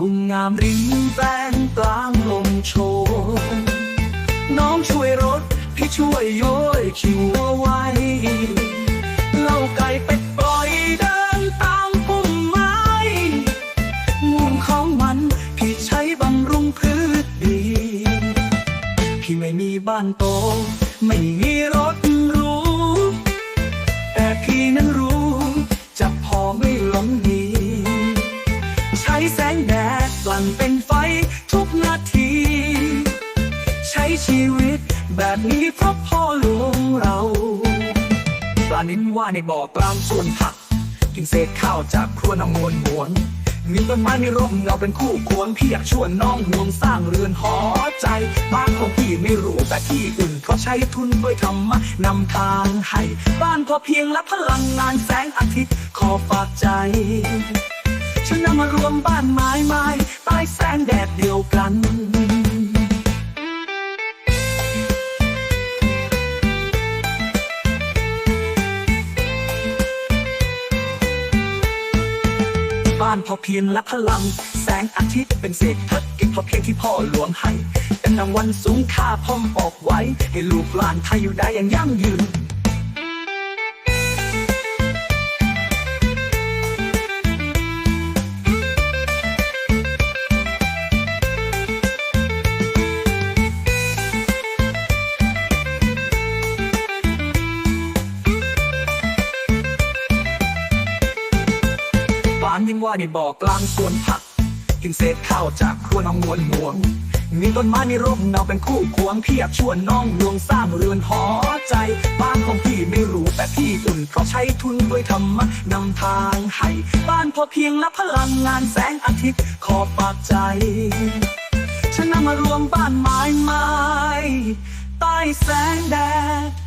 บุญงามริมแปลงกลางลมโชยน้องช่วยรถ พี่ช่วยโยยคิวเอาไว้เล่าไก่เป็ดปล่อยเดินตามพุ่มไม้มูลของมัน พี่ใช้บำรุงพืชดี พี่ไม่มีบ้านโต ไม่มีรถรู้ แต่พี่นั้นรู้ กลั่นเป็นไฟทุกนาที ใช้ชีวิตแบบนี้เพราะพ่อหลวงเราปลานิ้นว่าในบ่อกลางส่วนผัก กินเศษข้าวจากครัวน้องมวลหวนมีต้นไม้ในร่มเงาเป็นคู่ควรพี่อยากชวนน้องห่วงสร้างเรือนหอใจบ้านของพี่ไม่รู้แต่ที่อื่นเขาใช้ทุนด้วยธรรมะนำทางให้ บ้านพอเพียงและพลังงานแสงอาทิตย์ขอฝากใจ ฉันนำมารวมบ้านไม้ไม้ใต้แสงแดดเดียวกันบ้านพอเพียงและพลัง แสงอาทิตย์เป็นเศรษฐกิจพอเพียงที่พ่อหลวงให้ เป็นรางวัลสูงค่าพ่อมบอกไว้ ให้ลูกหลานไทยอยู่ได้อย่างยั่งยืน ยิ่งว่าในบ่อกลางสวนผัก กินเศษข้าวจากครัวน้องมวลหวง มีต้นไม้ในร่มเงาเป็นคู่ควงเพียากชวนน้องลวงสร้างเรือนหอใจ บ้านของพี่ไม่รู้แต่พี่อุ่นเพราะใช้ทุนด้วยธรรมะนำทางให้ บ้านพอเพียงและพลังงานแสงอาทิตย์ขอฝากใจ ฉันนำมารวมบ้านไม้ไม้ใต้แสงแดด